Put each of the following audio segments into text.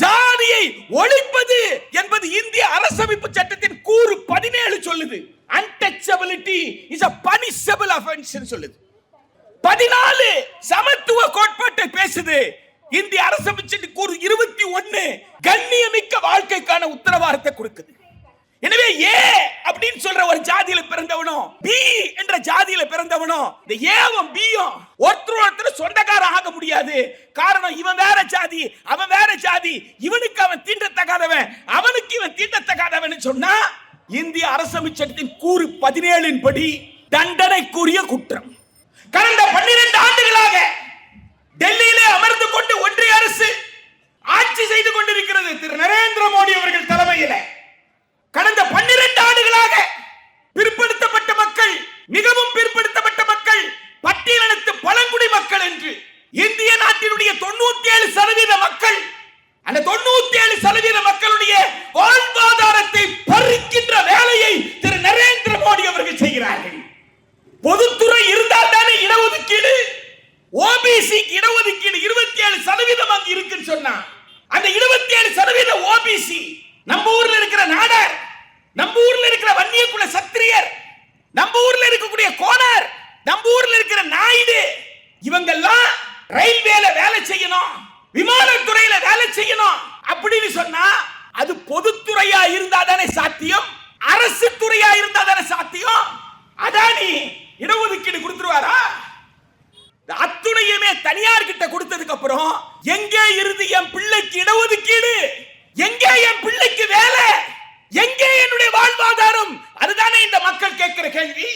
ஜாதியை ஒழிப்பது என்பது இந்திய அரசமைப்பு சட்டத்தின் கூறு பதினேழு சொல்லுது. Untouchability is a punishable offence சொல்லுது. பதினாலு சமத்துவ கோட்பாட்டை பேசுது. இந்திய அரசமைப்பு கூறு இருபத்தி ஒன்னு கண்ணியமிக்க வாழ்க்கைக்கான உத்தரவாதத்தை கொடுக்குது. எனவே ஏ அப்படின்னு சொல்ற ஒரு ஜாதியில பிறந்தவனும் பி என்ற ஜாதியில பிறந்தவனும் இந்த ஏவும் பியும் ஒருத்தர் ஒருத்தர் சொந்தக்காரன் ஆக முடியாது. காரணம் இவன் வேற ஜாதி அவன் வேற ஜாதி இவனுக்கு அவன் தீண்டத்தகாதவன் அவனுக்கு இவன் தீண்டத்தகாதவன் சொன்னா இந்திய அரசமைச்சகத்தின் கூறு பதினேழின் படி தண்டனைக்குரிய குற்றம். கடந்த பன்னிரண்டு ஆண்டுகளாக டெல்லியிலே அமர்ந்து கொண்டு ஒன்றிய அரசு ஆட்சி செய்து கொண்டிருக்கிறது திரு நரேந்திர மோடி அவர்கள் தலைமையிலே கடந்த பன்னிரண்டு ஆண்டுகளாக பிற்படுத்தப்பட்ட மக்கள் மிகவும் பிற்படுத்தப்பட்ட மக்கள் பட்டியலினத்து பழங்குடி மக்கள் என்று இந்திய நாட்டினுடைய தொண்ணூத்தி ஏழு சதவீத மக்கள் அந்த தொண்ணூத்தி ஏழு சதவீத மக்களுடைய வாழ்வாதாரத்தை பறிக்கின்ற வேலையை திரு நரேந்திர மோடி அவர்கள் செய்கிறார்கள் பொதுத்துறை இருந்தால் தானே இடஒதுக்கீடு ஓபிசி இடஒதுக்கீடு இருபத்தி ஏழு சதவீதம் அங்க இருக்குன்னு சொன்னா அந்த இருபத்தி ஏழு சதவீத ஓபிசி நம்ம ஊர்ல இருக்கிற நாடார் நம்ம ஊர்ல இருக்கிற வன்னியக்குல சத்திரியர் நம்ம ஊர்ல கோனார் நம்ம ஊர்ல இருக்கிற நாயுடு இவங்கெல்லாம் ரயில்வேல வேலை செய்யணும் விமானத்துறையில வேலை செய்யணும். அப்படின்னு சொன்னா அது பொதுத்துறையா இருந்தா தானே சாத்தியம் அரசு துறையா இருந்தா தானே சாத்தியம். அதானி இடஒதுக்கீடு கொடுத்துருவாரா? இந்த அத்துணையுமே தனியார் கிட்ட கொடுத்ததுக்கு அப்புறம் எங்கே இருந்து என் பிள்ளைக்கு இடஒதுக்கீடு? எங்கே என் பிள்ளைக்கு வேலை? எங்கே என்னுடைய வாழ்வாதாரம்? அதுதானே இந்த மக்கள் கேட்கிற கேள்வி.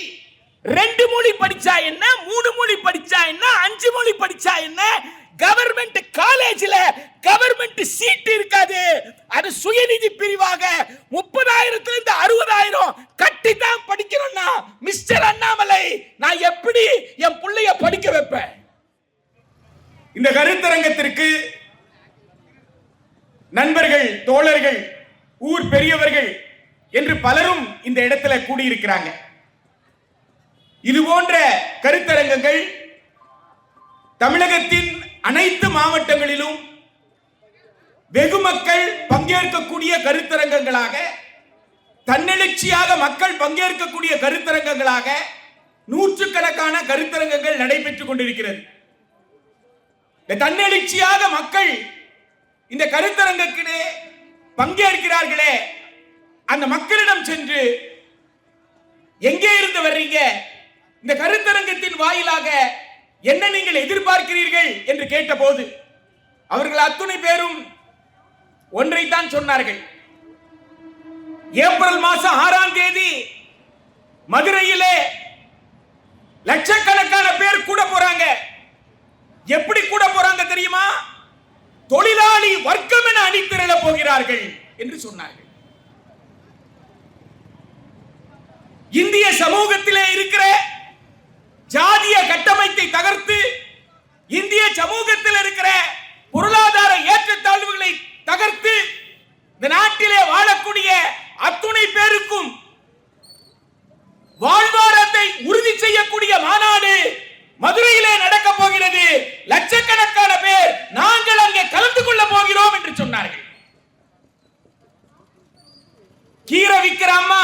ரெண்டு மொழி படிச்சா என்ன மூணு மொழி படிச்சா என்ன அஞ்சு மொழி படிச்சா என்ன? கவர்மெண்ட் காலேஜில் கவர்மெண்ட் சீட் இருக்காது. அது சுயநிதி பிரிவாக முப்பதாயிரத்துல இருந்து அறுபதாயிரம் கட்டி தான் படிக்கணும்னா மிஸ்டர் அண்ணாமலை நான் எப்படி என் பிள்ளைய படிக்க வைப்பேன்? இந்த கருத்தரங்கத்திற்கு நண்பர்கள் தோழர்கள் ஊர் பெரியவர்கள் என்று பலரும் இந்த இடத்துல கூடியிருக்கிறாங்க. இது போன்ற கருத்தரங்கங்கள் தமிழகத்தின் அனைத்து மாவட்டங்களிலும் வெகு மக்கள் பங்கேற்கக்கூடிய கருத்தரங்கங்களாக தன்னெழுச்சியாக மக்கள் பங்கேற்கக்கூடிய கருத்தரங்கங்களாக நூற்றுக்கணக்கான கருத்தரங்கங்கள் நடைபெற்றுக் கொண்டிருக்கிறது. இந்த தன்னெழுச்சியாக மக்கள் இந்த கருத்தரங்கத்திலே பங்கேற்கிறார்களே அந்த மக்களிடம் சென்று எங்கே இருந்து வர்றீங்க? இந்த கருத்தரங்கத்தின் வாயிலாக என்ன நீங்கள் எதிர்பார்க்கிறீர்கள் என்று கேட்டபோது அவர்கள் அத்துணை பேரும் ஒன்றைத்தான் சொன்னார்கள். ஏப்ரல் மாசம் ஆறாம் தேதி மதுரையிலே லட்சக்கணக்கான பேர் கூட போறாங்க. எப்படி கூட போறாங்க தெரியுமா? தொழிலாளி வர்க்கம் என அணித்திரள போகிறார்கள் என்று சொன்னார்கள். இந்திய சமூகத்திலே இருக்கிற தகர்த்து இந்திய சமூகத்தில் இருக்கிற பொருளாதார ஏற்றத்தாழ்வுகளை தகர்த்து இந்த நாட்டிலே வாழக்கூடிய அத்துணை பேருக்கும் வாழ்வாரத்தை உறுதி செய்யக்கூடிய மாநாடு மதுரையிலே நடக்க போகிறது லட்சக்கணக்கான பேர் நாங்கள் அங்கே கலந்து கொள்ள போகிறோம் என்று சொன்னார்கள் கீரை விக்கிற அம்மா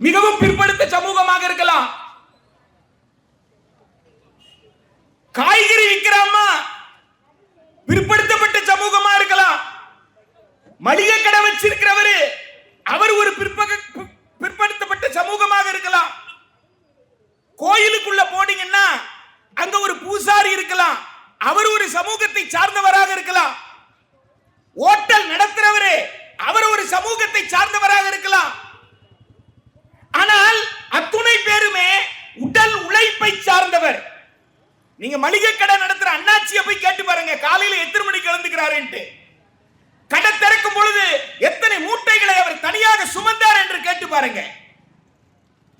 மிகவும் பிற்படுத்த சமூகமாக இருக்கலாம் இருக்கிறாமா பிற்படுத்தப்பட்ட சமூகமா இருக்கலாம். மளிகை கடை வச்சிருக்கிறவரு அவர் ஒரு பிற்பக பிற்படுத்தப்பட்ட சமூகமாக இருக்கலாம். கோயிலுக்குள்ள போனீங்கன்னா அங்க ஒரு பூசாரி இருக்கலாம். அவர் ஒரு சமூகத்தை சார்ந்தவராக இருக்கலாம். ஓட்டல் நடத்துறவரு அவர் ஒரு சமூகத்தை சார்ந்தவராக இருக்கலாம். ஆனால் அத்துணை பேருமே உடல் உழைப்பை சார்ந்தவர். நீங்க மளிகை கடை நடத்துற அண்ணாச்சியை போய் கேட்டு பாருங்க. காலையில எத்தனை மணிக்கு எழுந்துக்கிறாருன்ட்டு. கடை திறக்கும் பொழுது எத்தனை மூட்டைகளை அவர் தனியாக சுமந்தார் என்று கேட்டு பாருங்க.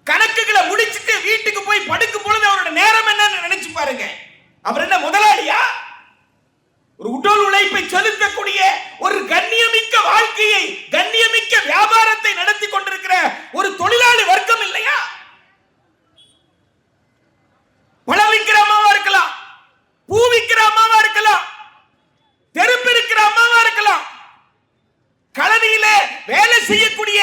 கணக்குகளை முடிச்சுட்டு வீட்டுக்கு போய் படுக்கும் பொழுது அவரோட நேரம் என்னன்னு நினைச்சு பாருங்க. அவர் என்ன முதலாளியா? ஒரு உடல் உழைப்பை செலுத்தக்கூடிய ஒரு கண்ணியமிக்க வாழ்க்கையை கண்ணியமிக்க வியாபாரத்தை நடத்தி கொண்டிருக்கிற ஒரு தொழிலாளி வர்க்கம் இல்லையா? பழம் பூவிக்கிற அம்மாவா இருக்கலாம். தெருப்பிருக்கிற அம்மாவா இருக்கலாம். கழனியில வேலை செய்யக்கூடிய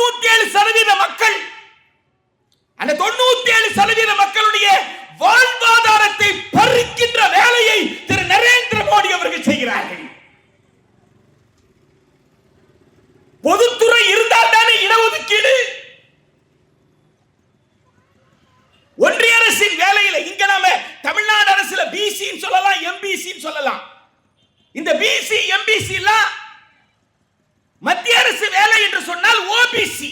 தொண்ணூத்தி ஏழு சதவீத மக்கள் அந்த தொண்ணூத்தி ஏழு சதவீத மக்களுடைய வாழ்வாதாரத்தை பறிக்கின்ற வேலையை திரு நரேந்திர மோடி அவர்கள் செய்கிறார்கள் பொதுத்துறை இருந்தால் தானே இடஒதுக்கீடு ஒன்றிய அரசின் வேலையில இங்க நாம தமிழ்நாடு அரசுல பிசி சொல்லலாம் எம்பிசி சொல்லலாம் இந்த பிசி எம்பிசி எல்லாம் மத்திய அரசு வேலை என்று சொன்னால் ஓபிசி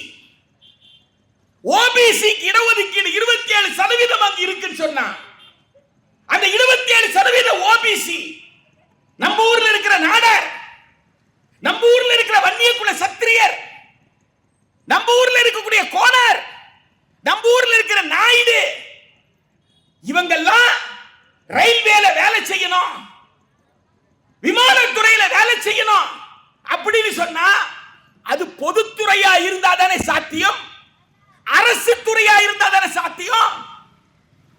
ஓபிசி இடஒதுக்கீடு இருபத்தி ஏழு சதவீதம் அங்கு இருக்குன்னு சொன்னா அந்த இருபத்தி ஏழு சதவீத ஓபிசி நம்ம ஊர்ல இருக்கிற நாடார் நம்ம ஊர்ல இருக்கிற வன்னியகுல சத்திரியர் நம்ம ஊர்ல இருக்கக்கூடிய கோனார் நம்ம ஊர்ல இருக்கிற நாயுடு இவங்கெல்லாம் ரயில்வேல வேலை செய்யணும் விமானத்துறையில வேலை செய்யணும். அப்படின்னு சொன்னா அது பொதுத்துறையா இருந்தா தானே சாத்தியம்? அரசு துறையா இருந்தா தானே சாத்தியம்?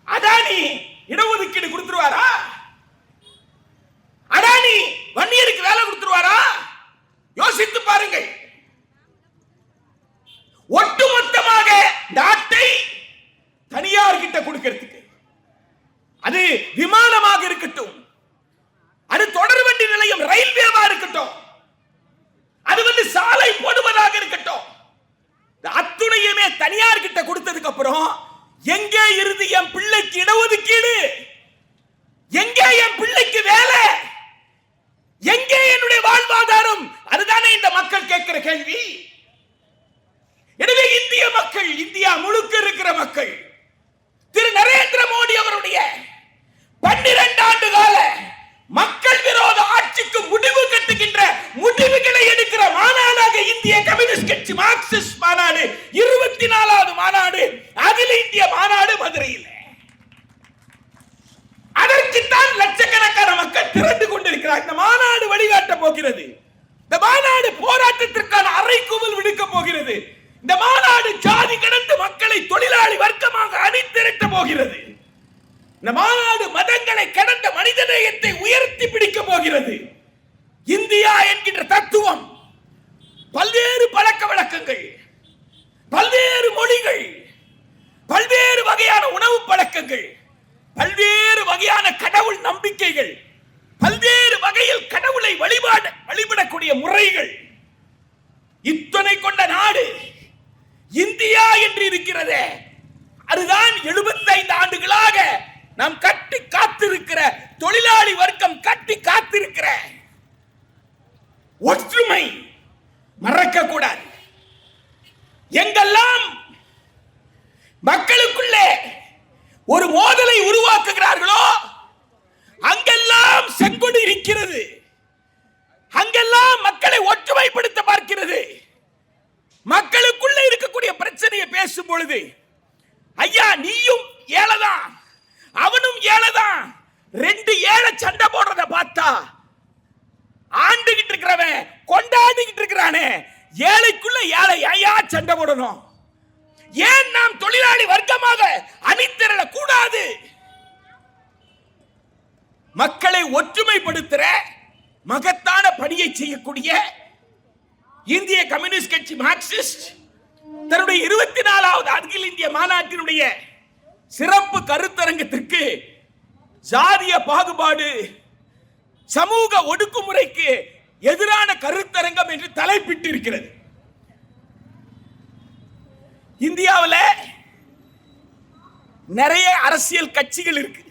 அதானி இடஒதுக்கீடு கொடுத்துருவாரா? அடானி வன்னியருக்கு வேலை கொடுத்துருவாரா? யோசித்து பாருங்கள். ஒட்டுமொத்தமாக நாட்டை தனியார் கிட்ட கொடுக்கிறதுக்கு. அது விமானமாக இருக்கட்டும் அது தொடர் வண்டி நிலையம் ரயில்வேவா இருக்கட்டும் அது வந்து சாலை போடுவதாக இருக்கட்டும் இந்த அத்துணையுமே தனியார் கிட்ட கொடுத்ததுக்கு அப்புறம் எங்கே இருந்து என் பிள்ளைக்கு இடஒதுக்கீடு எங்கே என் பிள்ளைக்கு வேலை எங்கே என்னுடைய வாழ்வாதாரம் அதுதானே இந்த மக்கள் கேட்கிற கேள்வி எனவே இந்திய மக்கள் இந்தியா முழுக்க இருக்கிற மக்கள் திரு நரேந்திர மோடி அவருடைய பன்னிரண்டு ஆண்டு கால மக்கள் விரோத ஆட்சிக்கு முடிவு கட்டுகின்ற முடிவுகளை எடுக்கிற மாநாடாக இந்திய கம்யூனிஸ்ட் கட்சி மார்க்சிஸ்ட் மாநாடு இருபத்தி நாலாவது மாநாடு அகில இந்திய மாநாடு மதுரையில். அதற்குத்தான் லட்சக்கணக்கான மக்கள் திரண்டு கொண்டிருக்கிறார். இந்த மாநாடு வழிகாட்ட போகிறது. இந்த மாநாடு போராட்டத்திற்கான அறைகூவல் விடுக்க போகிறது. இந்த மாநாடு ஜாதி கடந்து மக்களை தொழிலாளி வர்க்கமாக அணிதிரட்ட போகிறது. இந்த மாநாடு மதங்களை கடந்த மனிதநேயத்தை உயர்த்தி பிடிக்க போகிறது. இந்தியா என்கின்ற தத்துவம் பல்வேறு பழக்க வழக்கங்கள் பல்வேறு மொழிகள் பல்வேறு வகையான உணவு பழக்கங்கள் பல்வேறு வகையான கடவுள் நம்பிக்கைகள் பல்வேறு வகையில் கடவுளை வழிபாட வழிபடக்கூடிய முறைகள் இத்தனை கொண்ட நாடு இந்தியா என்று இருக்கிறது. அதுதான் 75 ஆண்டுகளாக நாம் கட்டி காத்திருக்கிற தொழிலாளி வர்க்கம் கட்டி காத்திருக்கிற ஒற்றுமை. மறக்க கூடாது எங்கெல்லாம் மக்களுக்குள்ளே ஒரு மோதலை உருவாக்குகிறார்களோ அங்கெல்லாம் செங்கொடி இருக்கிறது. அங்கெல்லாம் மக்களை ஒற்றுமைப்படுத்த பார்க்கிறது. மக்களுக்குள்ள இருக்கக்கூடிய பிரச்சனையை பேசும் பொழுது ஐயா நீயும் ஏழைதான். அவனும் ஏழைதான். ரெண்டு ஏழை சண்டை போடுறத பார்த்தா ஆண்டுகிட்டு இருக்கிறவன் கொண்டாடிக்கிட்டு இருக்கிறானே. ஏழைக்குள்ள ஏழை ஐயா சண்டை போடணும். ஏன் நாம் தொழிலாளி வர்க்கமாக அணித்திரள கூடாது மக்களை ஒற்றுமைப்படுத்துற மகத்தான பணியை செய்யக்கூடிய இந்திய கம்யூனிஸ்ட் கட்சி மார்க்சிஸ்ட் தன்னுடைய இருபத்தி நாலாவது அகில இந்திய மாநாட்டினுடைய சிறப்பு கருத்தரங்கத்திற்கு ஜாதிய பாகுபாடு சமூக ஒடுக்குமுறைக்கு எதிரான கருத்தரங்கம் என்று தலைப்பிட்டு இருக்கிறது இந்தியாவில் நிறைய அரசியல் கட்சிகள் இருக்கு.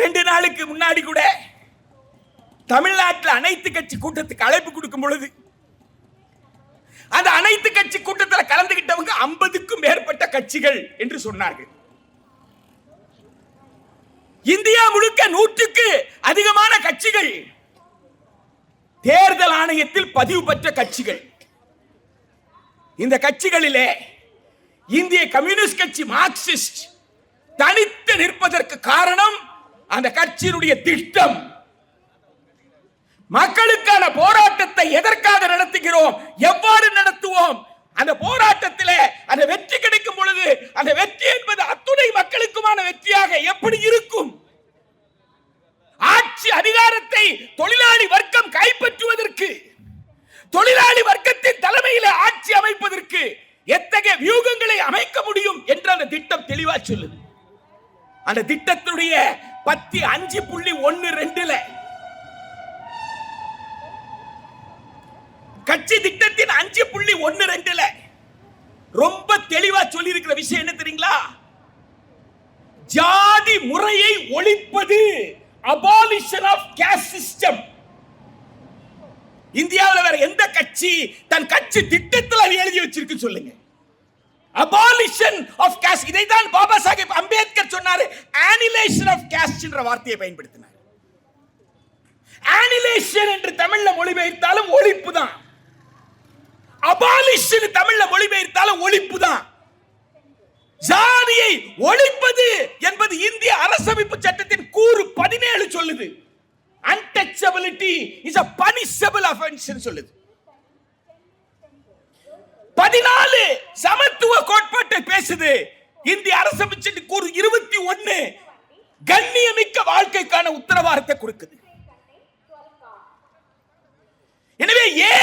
ரெண்டு நாளுக்கு முன்னாடி கூட தமிழ்நாட்டில் அனைத்து கட்சி கூட்டத்துக்கு அழைப்பு கொடுக்கும் பொழுது அந்த அனைத்து கட்சி கூட்டத்தில் கலந்துகிட்டவங்க ஐம்பதுக்கும் மேற்பட்ட கட்சிகள் என்று சொன்னார்கள். இந்தியா முழுக்க நூற்றுக்கு அதிகமான கட்சிகள். தேர்தல் ஆணையத்தில் பதிவு பெற்ற கட்சிகள். இந்த கட்சிகளிலே இந்திய கம்யூனிஸ்ட் கட்சி மார்க்சிஸ்ட் தனித்து நிற்பதற்கு காரணம் அந்த கட்சியினுடைய திட்டம். மக்களுக்கான போராட்டத்தை எதற்காக நடத்துகிறோம்? எவ்வாறு நடத்துவோம்? அந்த போராட்டத்திலே அந்த வெற்றி கிடைக்கும் பொழுது அந்த வெற்றி என்பது அத்துணை மக்களுக்குமான வெற்றியாக எப்படி இருக்கும்? ஆட்சி அதிகாரத்தை தொழிலாளி வர்க்கம் கைப்பற்றுவதற்கு தொழிலாளி வர்க்கத்தின் தலைமையில ஆட்சி அமைப்பதற்கு எத்தகைய வியூகங்களை அமைக்க முடியும் என்று அந்த திட்டம் தெளிவா சொல்லுது. அந்த திட்டத்துடைய பத்தி அஞ்சு புள்ளி ஒன்னு ரெண்டுல கட்சி திட்டத்தின் அஞ்சு புள்ளி ஒன்னு ரெண்டுல ரொம்ப தெளிவா சொல்லி இருக்கிற விஷயம் என்ன தெரியுங்களா? ஜாதி முறையை ஒழிப்பது அபாலிஷன் ஆஃப் கேஸ்ட் சிஸ்டம் இந்தியாவில் வேற எந்த கட்சி தன் கட்சி திட்டத்தில் அது எழுதி வச்சிருக்கு சொல்லுங்க. அபாலிஷன் ஆஃப் காஸ்ட் இதை தான் பாபா சாஹிப் அம்பேத்கர் சொன்னார். ஆனிலேஷன் ஆஃப் கேஸ்ட் என்ற வார்த்தையை பயன்படுத்தினார். ஆனிலேஷன் என்று தமிழ்ல மொழிபெயர்த்தாலும் ஒழிப்பு தான் அபாலிஷன் தமிழ்ல மொழிபெயர்த்தாலும் ஒழிப்பு தான் ஜாதியை ஒழிப்பது என்பது இந்திய அரசமைப்பு சட்டத்தின் கூறு பதினேழு சொல்லுது. Untouchability is a punishable offence சொல்லுது. பதினாலு சமத்துவ கோட்பாட்டை பேசுது. இந்திய அரசமைப்பு கூறு இருபத்தி ஒன்னு. கண்ணியமிக்க வாழ்க்கைக்கான உத்தரவாதத்தை கொடுக்குது. எனவே ஏ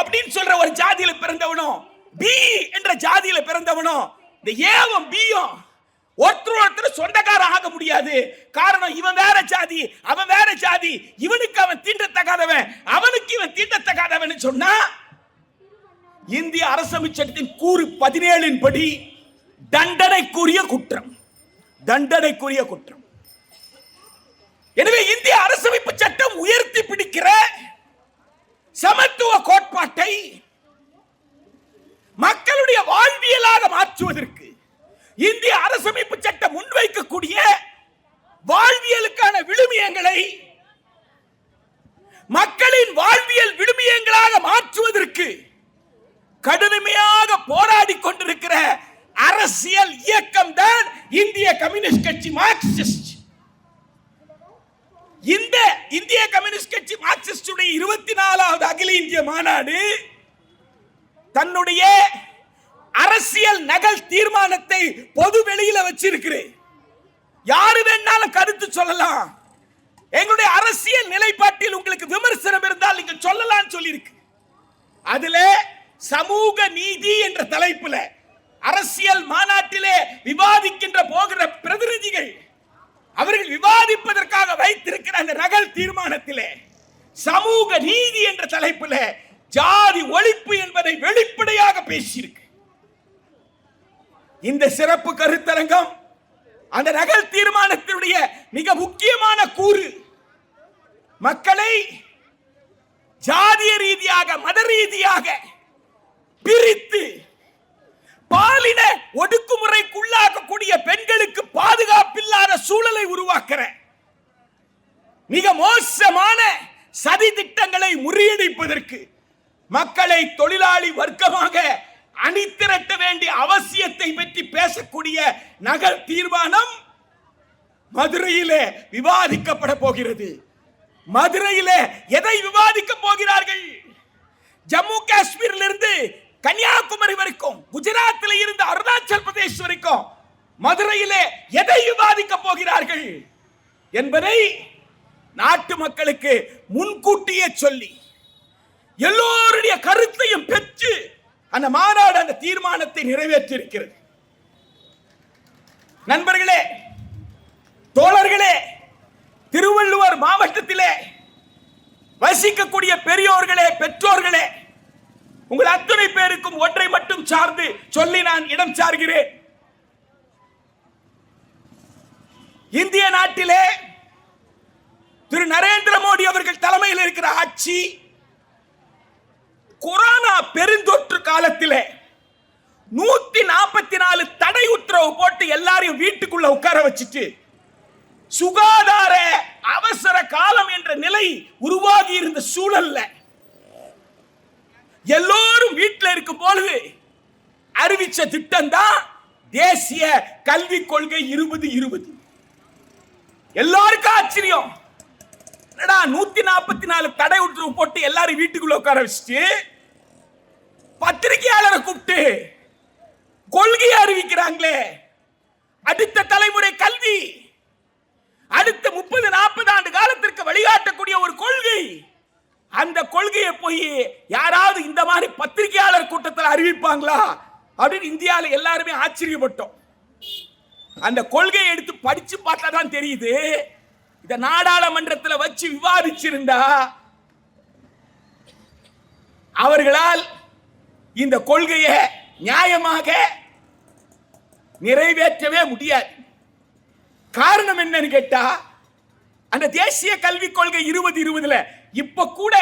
அப்படின்னு சொல்ற ஒரு ஜாதியில பிறந்தவனும் பி என்ற ஜாதியில பிறந்தவனும் இந்த ஏவும் பியும் ஒருத்தர் ஒருத்தர் சொந்தக்காரன் ஆக முடியாது. காரணம் இவன் வேற ஜாதி அவன் வேற ஜாதி. இவனுக்கு அவன் தீண்டத்தகாதவன் அவனுக்கு இவன் தீண்டத்தகாதவன் சொன்னா இந்திய அரசமைப்பு சட்டத்தின் கூறு பதினேழின் படி தண்டனைக்குரிய குற்றம். தண்டனைக்குரிய குற்றம். எனவே இந்திய அரசமைப்பு சட்டம் உயர்த்தி பிடிக்கிற சமத்துவ கோட்பாட்டை மக்களுடைய வாழ்வியலாக மாற்றுவதற்கு இந்திய அரசமைப்பு சட்டம் முன்வைக்கக்கூடிய வாழ்வியலுக்கான விழுமியங்களை மக்களின் வாழ்வியல் விழுமியங்களாக மாற்றுவதற்கு கடுமையாக போராடி கொண்டிருக்கிற அரசியல் இயக்கம் தான் இந்திய கம்யூனிஸ்ட் கட்சி மார்க்சிஸ்ட். இந்த இந்திய கம்யூனிஸ்ட் கட்சி மார்க்சிஸ்டுடைய இருபத்தி நாலாவது அகில இந்திய மாநாடு தன்னுடைய அரசியல் நகல் தீர்மானத்தை பொது வெளியில வச்சிருக்கிறேன். யாரு வேணாலும் கருத்து சொல்லலாம். எங்களுடைய அரசியல் நிலைப்பாட்டில் உங்களுக்கு விமர்சனம் இருந்தால் நீங்க சொல்லலாம் சொல்லியிருக்கு. அதுல சமூக நீதி என்ற தலைப்புல அரசியல் மாநாட்டிலே விவாதிக்கின்ற போகிற பிரதிநிதிகள் அவர்கள் விவாதிப்பதற்காக வைத்திருக்கிற அந்த நகல் தீர்மானத்திலே சமூக நீதி என்ற தலைப்பில் ஜாதி ஒழிப்பு என்பதை வெளிப்படையாக பேசியிருக்கு. இந்த சிறப்பு கருத்தரங்கம் அந்த நகல் தீர்மானத்தினுடைய மிக முக்கியமான கூறு மக்களை ஜாதிய ரீதியாக மத ரீதியாக பிரித்து பாலின ஒடுக்குமுறைக்குள்ளாக்கக்கூடிய பெண்களுக்கு பாதுகாப்பில்லாத சூழலை உருவாக்குற மிக மோசமான சதி திட்டங்களை முறியடிப்பதற்கு மக்களை தொழிலாளி வர்க்கமாக அணிதிரட்ட வேண்டிய அவசியத்தை பற்றி பேசக்கூடிய நகல் தீர்மானம் மதுரையிலே விவாதிக்கப்பட போகிறது. மதுரையிலே எதை விவாதிக்க போகிறார்கள்? ஜம்மு காஷ்மீரிலிருந்து கன்னியாகுமரி வரைக்கும் குஜராத்தில் இருந்து அருணாச்சல் பிரதேஷ் வரைக்கும் மதுரையிலே எதை விவாதிக்க போகிறார்கள் என்பதை நாட்டு மக்களுக்கு முன்கூட்டியே சொல்லி எல்லோருடைய கருத்தையும் பெற்று அந்த மாநாடு அந்த தீர்மானத்தை நிறைவேற்றி இருக்கிறது நண்பர்களே தோழர்களே திருவள்ளுவர் மாவட்டத்திலே வசிக்கக்கூடிய பெரியோர்களே பெற்றோர்களே உங்கள் அத்தனை பேருக்கும் ஒன்றை மட்டும் சார்ந்து சொல்லி நான் இடம் சார்கிறேன். இந்திய நாட்டிலே திரு நரேந்திர மோடி அவர்கள் தலைமையில் இருக்கிற ஆட்சி கொரோனா பெருந்தொற்று காலத்திலே நூத்தி நாற்பத்தி நாலு தடை உத்தரவு போட்டு எல்லாரையும் வீட்டுக்குள்ள உட்கார வச்சுட்டு சுகாதார அவசர காலம் என்ற நிலை உருவாகி இருந்த சூழல்ல எல்லோரும் வீட்டில் இருக்கும் பொழுது அறிவிச்ச திட்டம் தான் தேசிய கல்விக் கொள்கை இருபது இருபது. எல்லாருக்கும் ஆச்சரியம். என்னடா நூத்தி நாற்பத்தி நாலு தடை உத்தரவு போட்டு எல்லாரும் வீட்டுக்குள்ள உட்கார வச்சுட்டு பத்திரிகையாளரை கூப்பிட்டு கொள்கையை அறிவிக்கிறாங்களே. அடுத்த தலைமுறை கல்வி அடுத்த முப்பது நாற்பது ஆண்டு காலத்திற்கு வழிகாட்டக்கூடிய ஒரு கொள்கை. அந்த கொள்கையை போய் யாராவது இந்த மாதிரி பத்திரிகையாளர் கூட்டத்தில் அறிவிப்பாங்களா அப்படின்னு இந்தியாவில் எல்லாருமே ஆச்சரியப்பட்டோம். அந்த கொள்கையை எடுத்து படிச்சு பார்த்தா தான் தெரியுது இத நாடாளுமன்றத்தில் வச்சு விவாதிச்சிருந்தா அவர்களால் இந்த கொள்கையை நியாயமாக நிறைவேற்றவே முடியாது. காரணம் என்னன்னு கேட்டா அந்த தேசிய கல்விக் கொள்கை இருபது இருபதுல இப்ப கூட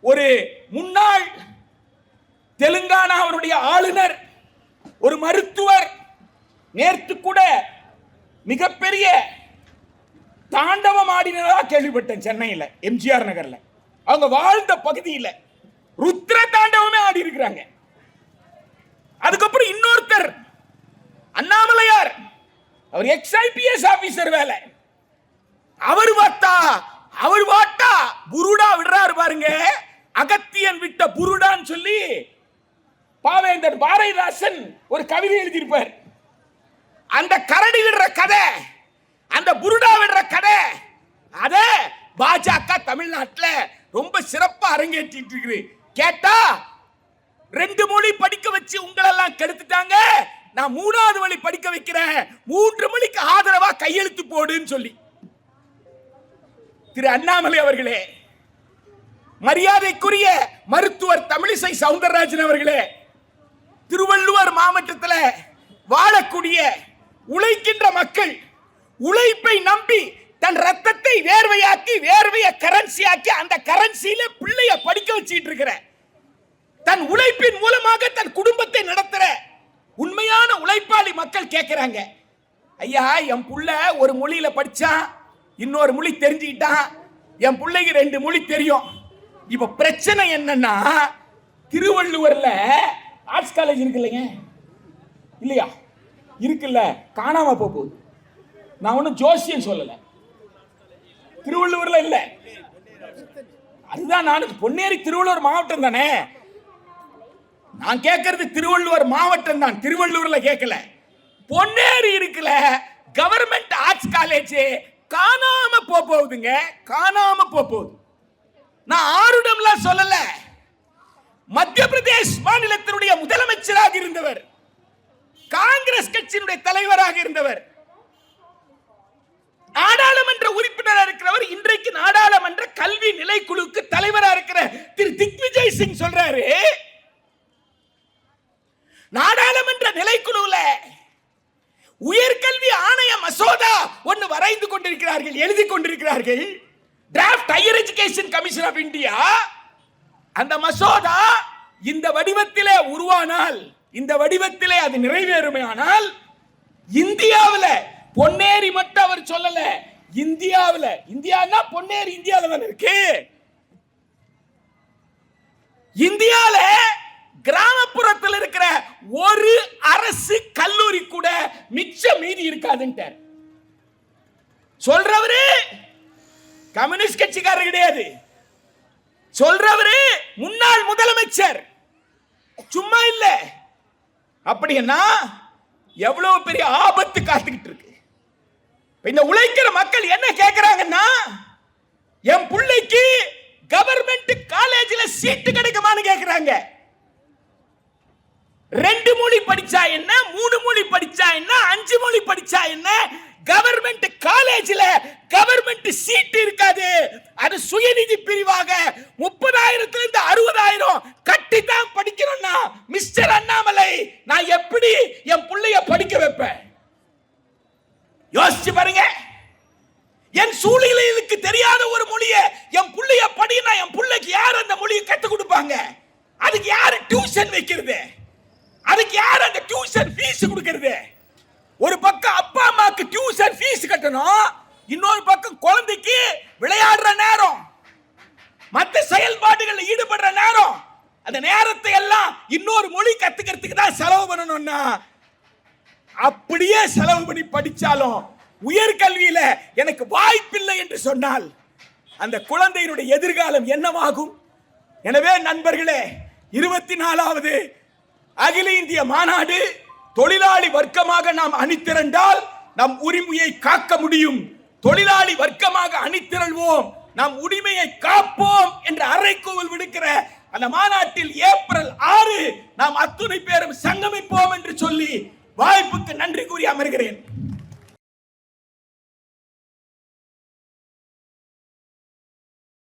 ஒரு முன்னாள் தெலுங்கானாவுடைய ஆளுநர் ஒரு மருத்துவர் நேற்று கூட மிகப்பெரிய தாண்டவம் ஆடினதா கேள்விப்பட்டேன் சென்னையில் எம்ஜிஆர் நகர்ல. அவங்க வாழ்ந்த பகுதியில் ருத்ர தாண்டவமே ஆடி இருக்கிறாங்க. அதுக்கப்புறம் இன்னொருத்தர் அண்ணாமலையார் அவர் எக்ஸ்ஐபிஎஸ் ஆபீசர் வேலை. அவர் பார்த்தா அவர் வாட்டா புருடா விடுறாரு பாருங்க. அகத்தியன் விட்ட புருடான்னு சொல்லி பாவேந்தர் பாரதிதாசன் ஒரு கவிதை எழுதியிருப்பார். அந்த கரடி விடுற கதை அந்த புருடா விடுற கதை அத பாஜக தமிழ்நாட்டில் ரொம்ப சிறப்பாக அரங்கேற்றிட்டு இருக்கு கேட்டா ரெண்டு மொழி படிக்க வச்சு உங்களெல்லாம் கெடுத்துட்டாங்க. நான் மூணாவது வழி படிக்க வைக்கிறேன். மூன்று மொழிக்கு ஆதரவா கையெழுத்து போடுன்னு சொல்லி. திரு அண்ணாமலை அவர்களே மரியாதைக்குரிய மருத்துவர் தமிழிசை சவுந்தரராஜன் அவர்களே திருவள்ளுவர் மாவட்டத்தில் வாழக்கூடிய உழைக்கின்ற மக்கள் உழைப்பை நம்பி தன் ரத்தத்தை வேர்வையாக்கி வேர்வையை கரன்சியாக்கி அந்த கரன்சியில பிள்ளைய படிக்க வச்சுட்டு இருக்கிற தன் உழைப்பின் மூலமாக தன் குடும்பத்தை நடத்துற உண்மையான உழைப்பாளி மக்கள் கேட்கிறாங்க ஐயா என் புள்ள ஒரு மொழியில படிச்சான் இன்னொரு மொழி தெரிஞ்சுக்கிட்டான் என் பிள்ளைக்கு ரெண்டு மொழி தெரியும். இப்ப பிரச்சனை என்னன்னா திருவள்ளுவர்ல ஆர்ட்ஸ் காலேஜ் இருக்கு இல்லைங்க இல்லையா? இருக்குல்ல. காணாம போக போகுது. நான் ஒன்றும் ஜோசியம் சொல்லலை. திருவள்ளுவர்ல இல்ல. அதுதான் நான் பொன்னேரி திருவள்ளுவர் மாவட்டம் தானே. நான் கேட்கறது திருவள்ளுவர் மாவட்டம் தான். திருவள்ளூர்ல கேட்கல பொன்னேரி இருக்குல்ல. கவர்மெண்ட் ஆர்ட்ஸ் காலேஜ் காணாம போக போகுதுங்க. காணாம போக போகுது. நான் ஆருடம்லாம் சொல்லல. மத்திய பிரதேஷ் மாநிலத்தினுடைய முதலமைச்சராக இருந்தவர். காங்கிரஸ் கட்சியினுடைய தலைவராக இருந்தவர். நாடாளுமன்ற உறுப்பினராக இருக்கிறவர் இன்றைக்கு நாடாளுமன்ற கல்வி நிலைக்குழுக்கு தலைவராக இருக்கிற திரு திக்விஜய் சிங் சொல்றாரு. நாடாளுமன்ற நிலைக்குழுல உயர்கல்வி ஆணைய மசோதா ஒன்று வரைந்து கொண்டிருக்கிறார்கள் எழுதி கொண்டிருக்கிறார்கள். Draft higher education commission of India அந்த மசோதா இந்த வடிவத்திலே உருவானால் இந்த வடிவத்திலே அது நிறைவேறுமையானால் இந்தியாவில் பொன்னேரி மட்டும் அவர் சொல்லல. இந்தியாவில் இந்தியானா பொன்னேரி இந்தியாவில் தானே இருக்கு. இந்தியாவில் கிராம கிராமப்புறத்தில் இருக்கிற ஒரு அரசு கல்லூரி கூட மிச்ச மீதி இருக்காதுன்ட்டார். சொல்றவரு கம்யூனிஸ்ட் கட்சிக்காரர் கிடையாது. சொல்றவரு முன்னாள் முதலமைச்சர். சும்மா இல்ல. அப்படின்னா எவ்வளவு பெரிய ஆபத்து காத்துக்கிட்டு இருக்கு. இந்த உழைக்கிற மக்கள் என்ன கேட்கிறாங்கன்னா என் பிள்ளைக்கு கவர்மெண்ட் காலேஜ்ல சீட்டு கிடைக்குமான்னு கேட்கிறாங்க ரெண்டு மொழி படிச்சா என்ன மூணு மொழி படிச்சா என்ன அஞ்சு மொழி படிச்சா என்ன? கவர்மெண்ட் காலேஜில் கவர்மெண்ட் சீட் இருக்காது. அது சுயநிதி பிரிவாக முப்பதாயிரத்துல இருந்து அறுபதாயிரம் கட்டி தான் படிக்கணும்னா மிஸ்டர் அண்ணாமலை நான் எப்படி என் பிள்ளைய படிக்க வைப்பேன் யோசிச்சு பாருங்க என் சூழ்நிலைகளுக்கு தெரியாத ஒரு மொழியை என் புள்ளைய படினா என் புள்ளைக்கு யார் அந்த மொழியை கற்றுக் கொடுப்பாங்க அதுக்கு யாரு டியூஷன் வைக்கிறது அதுக்கு யார் அந்த டியூஷன் ஃபீஸ் கொடுக்கிறது ஒரு பக்கம் அப்பா அம்மாக்கு டியூஷன் ஃபீஸ் கட்டணும் இன்னொரு பக்கம் குழந்தைக்கு விளையாடுற நேரம் மற்ற செயல்பாடுகளில் ஈடுபடுற நேரம் அந்த நேரத்தை எல்லாம் இன்னொரு மொழி கத்துக்கிறதுக்கு தான் சொன்னா அப்படியே செலவு பண்ணி படிச்சாலும் உயர்கல்வியில எனக்கு வாய்ப்பில்லை என்று சொன்னால் அந்த குழந்தையினுடைய எதிர்காலம் என்னவாகும்? எனவே நண்பர்களே இருபத்தி நாலாவது அகில இந்திய மாநாடு தொழிலாளி வர்க்கமாக நாம் அணித்திரண்டால் நம் உரிமையை காக்க முடியும். தொழிலாளி வர்க்கமாக அணித்திரள்வோம் நம் உரிமையை காப்போம் என்ற அறைக்கோவல் விடுக்கிற அந்த மாநாட்டில் ஏப்ரல் ஆறு நாம் அத்துணை பேரும் சங்கமிப்போம் என்று சொல்லி வாய்ப்புக்கு நன்றி கூறி அமர்கிறேன்.